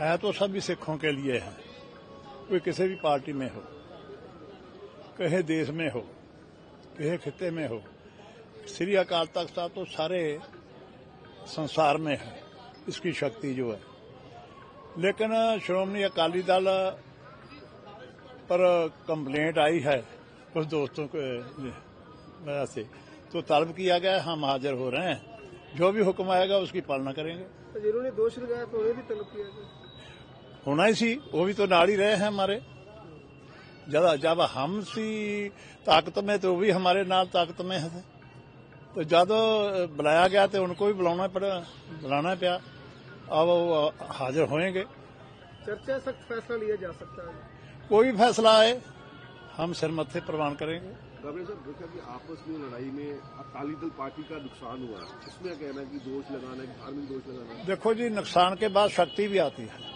ہے تو سبھی سکھوں کے لیے ہے کوئی کسی بھی پارٹی میں ہو، کہے دیش میں ہو، کہے خطے میں ہو، سری اکال تخت صاحب تو سارے سنسار میں ہے اس کی شکتی جو ہے۔ لیکن شرومنی اکالی دل پر کمپلینٹ آئی ہے اس دوستوں کے وجہ سے تو طلب کیا گیا ہے، ہم حاضر ہو رہے ہیں۔ جو بھی حکم آئے گا، اس کی پالنا کریں گے۔ جنہوں نے دوش لگایا تو انہیں بھی طلب کیا گیا۔ ہونا ہی سی وہ بھی تو ناڑ ہی رہے ہیں ہمارے۔ جب جب ہم سی طاقت میں تو وہ بھی ہمارے نال طاقت میں تھے تو جب بلایا گیا تو ان کو بھی بلانا پڑا بلانا پیا۔ اب وہ حاضر ہوئیں گے۔ چرچا سخت فیصلہ لیا جا سکتا ہے۔ کوئی فیصلہ آئے ہم سر متھے پروان کریں گے۔ گورنر صاحب دیکھا کہ آپس میں لڑائی میں اکالی دل پارٹی کا نقصان ہوا ہے۔ اس میں کہنا ہے کہ دوش لگانا ہے دھارمک دوش لگانا ہے۔ دیکھو جی نقصان کے بعد شکتی بھی آتی ہے۔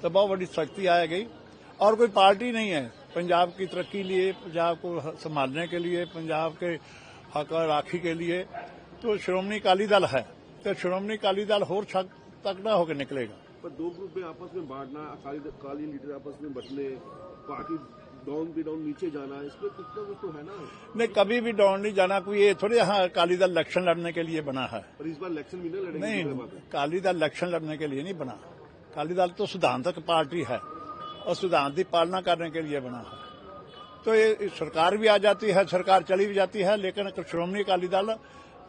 تو بہت بڑی سختی آئے گئی۔ اور کوئی پارٹی نہیں ہے۔ پنجاب کی ترقی لیے، پنجاب کو سنبھالنے کے لیے، پنجاب کے حق اور راکھی کے لیے۔ تو شرومنی اکالی دل ہے۔ تو شرومنی اکالی دل ہوگ نہ ہو کے نکلے گا۔ پر دو گروپ میں آپس میں بانٹنا اکالی لیڈر آپس میں بٹنے، پارٹی ڈاؤن بھی ڈاؤن نیچے جانا اس پہ کتنا کچھ تو ہے نا۔ نہیں کبھی بھی ڈاؤن نہیں جانا کوئی یہ تھوڑے ہاں اکالی دل الیکشن لڑنے کے لیے بنا ہے۔ اور اس بار الیکشن بھی نہیں لڑیں نہیں اکالی دل الیکشن لڑنے کے لیے نہیں بنا۔ اکالی دل تو سدھانتک پارٹی ہے اور سدھانتی پالنا کرنے کے لیے بنا ہے۔ تو یہ سرکار بھی آ جاتی ہے سرکار چلی بھی جاتی ہے لیکن شرومنی اکالی دل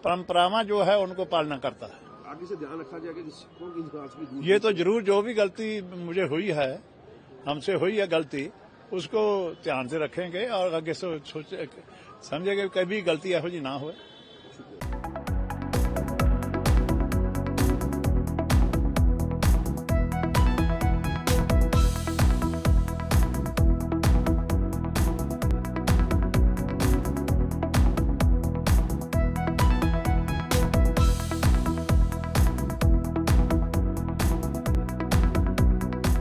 پرمپراواں جو ہے ان کو پالنا کرتا ہے۔ آگے سے دھیان رکھا جائے کہ یہ تو ضرور جو بھی غلطی مجھے ہوئی ہے ہم سے ہوئی ہے غلطی اس کو دھیان سے رکھیں گے اور آگے سے سمجھیں گے کبھی غلطی ایسی نہ ہوئے۔